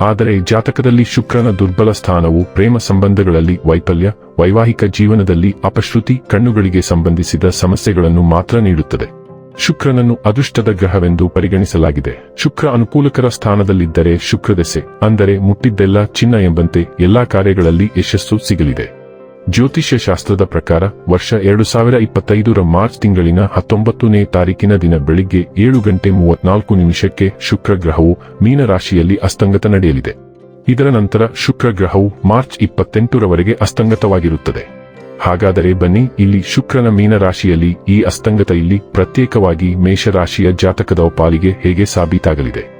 ಆದರೆ ಜಾತಕದಲ್ಲಿ ಶುಕ್ರನ ದುರ್ಬಲ ಸ್ಥಾನವು ಪ್ರೇಮ ಸಂಬಂಧಗಳಲ್ಲಿ ವೈಫಲ್ಯ, ವೈವಾಹಿಕ ಜೀವನದಲ್ಲಿ ಅಪಶ್ರುತಿ, ಕಣ್ಣುಗಳಿಗೆ ಸಂಬಂಧಿಸಿದ ಸಮಸ್ಯೆಗಳನ್ನು ಮಾತ್ರ ನೀಡುತ್ತದೆ. ಶುಕ್ರನನ್ನು ಅದೃಷ್ಟದ ಗ್ರಹವೆಂದು ಪರಿಗಣಿಸಲಾಗಿದೆ. ಶುಕ್ರ ಅನುಕೂಲಕರ ಸ್ಥಾನದಲ್ಲಿದ್ದರೆ ಶುಕ್ರದೆಸೆ, ಅಂದರೆ ಮುಟ್ಟಿದ್ದೆಲ್ಲ ಚಿನ್ನ ಎಂಬಂತೆ ಎಲ್ಲಾ ಕಾರ್ಯಗಳಲ್ಲಿ ಯಶಸ್ಸು ಸಿಗಲಿದೆ. ಜ್ಯೋತಿಷ್ಯ ಶಾಸ್ತ್ರದ ಪ್ರಕಾರ ವರ್ಷ ಎರಡು ಸಾವಿರ ಇಪ್ಪತ್ತೈದರ ಮಾರ್ಚ್ ತಿಂಗಳಿನ ಹತ್ತೊಂಬತ್ತನೇ ತಾರೀಕಿನ ದಿನ ಬೆಳಿಗ್ಗೆ ಏಳು ಗಂಟೆ ಮೂವತ್ನಾಲ್ಕು ನಿಮಿಷಕ್ಕೆ ಶುಕ್ರ ಗ್ರಹವು ಮೀನರಾಶಿಯಲ್ಲಿ ಅಸ್ತಂಗತ ನಡೆಯಲಿದೆ. ಇದರ ನಂತರ ಶುಕ್ರ ಗ್ರಹವು ಮಾರ್ಚ್ ಇಪ್ಪತ್ತೆಂಟರವರೆಗೆ ಅಸ್ತಂಗತವಾಗಿರುತ್ತದೆ. ಹಾಗಾದರೆ ಬನ್ನಿ, ಇಲ್ಲಿ ಶುಕ್ರನ ಮೀನರಾಶಿಯಲ್ಲಿ ಈ ಅಸ್ತಂಗತ ಇಲ್ಲಿ ಪ್ರತ್ಯೇಕವಾಗಿ ಮೇಷರಾಶಿಯ ಜಾತಕದ ಪಾಲಿಗೆ ಹೇಗೆ ಸಾಬೀತಾಗಲಿದೆ?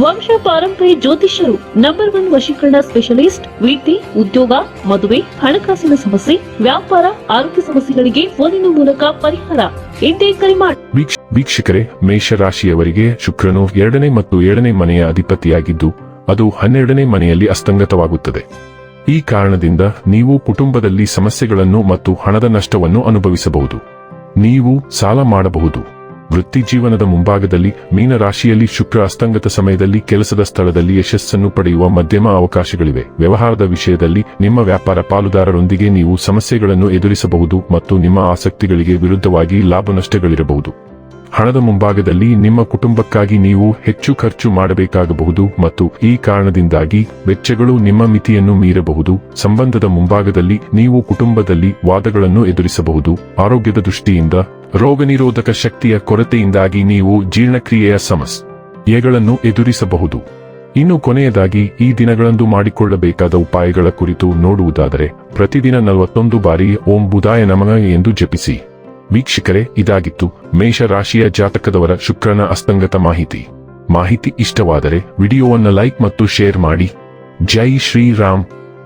ವಂಶ ಪಾರಂಪರ್ಯ ಜ್ಯೋತಿಷ್ಯರು ನಂಬರ್ ಒನ್ ವಶೀಕರಣ ಸ್ಪೆಷಲಿಸ್ಟ್ ವೃತ್ತಿ ಉದ್ಯೋಗ, ಮದುವೆ, ಹಣಕಾಸಿನ ಸಮಸ್ಯೆ, ವ್ಯಾಪಾರ, ಆರೋಗ್ಯ ಸಮಸ್ಯೆಗಳಿಗೆ ಫೋನಿನ ಮೂಲಕ ಪರಿಹಾರ. ಇದೇ ಕರೆ ಮಾಡಿ ವೀಕ್ಷ- ವೀಕ್ಷಕರೇ, ಮೇಷರಾಶಿಯವರಿಗೆ ಶುಕ್ರನು ಎರಡನೇ ಮತ್ತು ಏಳನೇ ಮನೆಯ ಅಧಿಪತಿಯಾಗಿದ್ದು, ಅದು ಹನ್ನೆರಡನೇ ಮನೆಯಲ್ಲಿ ಅಸ್ತಂಗತವಾಗುತ್ತದೆ. ಈ ಕಾರಣದಿಂದ ನೀವು ಕುಟುಂಬದಲ್ಲಿ ಸಮಸ್ಯೆಗಳನ್ನು ಮತ್ತು ಹಣದ ನಷ್ಟವನ್ನು ಅನುಭವಿಸಬಹುದು. ನೀವು ಸಾಲ ಮಾಡಬಹುದು. ವೃತ್ತಿ ಜೀವನದ ಮುಂಭಾಗದಲ್ಲಿ ಮೀನರಾಶಿಯಲ್ಲಿ ಶುಕ್ರ ಅಸ್ತಂಗತ ಸಮಯದಲ್ಲಿ ಕೆಲಸದ ಸ್ಥಳದಲ್ಲಿ ಯಶಸ್ಸನ್ನು ಪಡೆಯುವ ಮಧ್ಯಮ ಅವಕಾಶಗಳಿವೆ. ವ್ಯವಹಾರದ ವಿಷಯದಲ್ಲಿ ನಿಮ್ಮ ವ್ಯಾಪಾರ ಪಾಲುದಾರರೊಂದಿಗೆ ನೀವು ಸಮಸ್ಯೆಗಳನ್ನು ಎದುರಿಸಬಹುದು ಮತ್ತು ನಿಮ್ಮ ಆಸಕ್ತಿಗಳಿಗೆ ವಿರುದ್ಧವಾಗಿ ಲಾಭ ನಷ್ಟಗಳಿರಬಹುದು. ಹಣದ ಮುಂಭಾಗದಲ್ಲಿ ನಿಮ್ಮ ಕುಟುಂಬಕ್ಕಾಗಿ ನೀವು ಹೆಚ್ಚು ಖರ್ಚು ಮಾಡಬೇಕಾಗಬಹುದು ಮತ್ತು ಈ ಕಾರಣದಿಂದಾಗಿ ವೆಚ್ಚಗಳು ನಿಮ್ಮ ಮಿತಿಯನ್ನು ಮೀರಬಹುದು. ಸಂಬಂಧದ ಮುಂಭಾಗದಲ್ಲಿ ನೀವು ಕುಟುಂಬದಲ್ಲಿ ವಾದಗಳನ್ನು ಎದುರಿಸಬಹುದು. ಆರೋಗ್ಯದ ದೃಷ್ಟಿಯಿಂದ ರೋಗನಿರೋಧಕ ಶಕ್ತಿಯ ಕೊರತೆಯಿಂದಾಗಿ ನೀವು ಜೀರ್ಣಕ್ರಿಯೆಯ ಸಮಸ್ಯೆಗಳನ್ನು ಎದುರಿಸಬಹುದು. ಇನ್ನು ಕೊನೆಯದಾಗಿ, ಈ ದಿನಗಳಂದು ಮಾಡಿಕೊಳ್ಳಬೇಕಾದ ಉಪಾಯಗಳ ಕುರಿತು ನೋಡುವುದಾದರೆ, ಪ್ರತಿದಿನ ನಲವತ್ತೊಂದು ಬಾರಿ ಓಂ ಬುದಾಯ ನಮನ ಎಂದು ಜಪಿಸಿ. ವೀಕ್ಷಕರೇ, ಇದಾಗಿತ್ತು ಮೇಷ ರಾಶಿಯ ಜಾತಕದವರ ಶುಕ್ರನ ಅಸ್ತಂಗತ ಮಾಹಿತಿ. ಮಾಹಿತಿ ಇಷ್ಟವಾದರೆ, ವಿಡಿಯೋವನ್ನು ಲೈಕ್ ಮತ್ತು ಶೇರ್ ಮಾಡಿ. ಜೈ ಶ್ರೀರಾಮ್.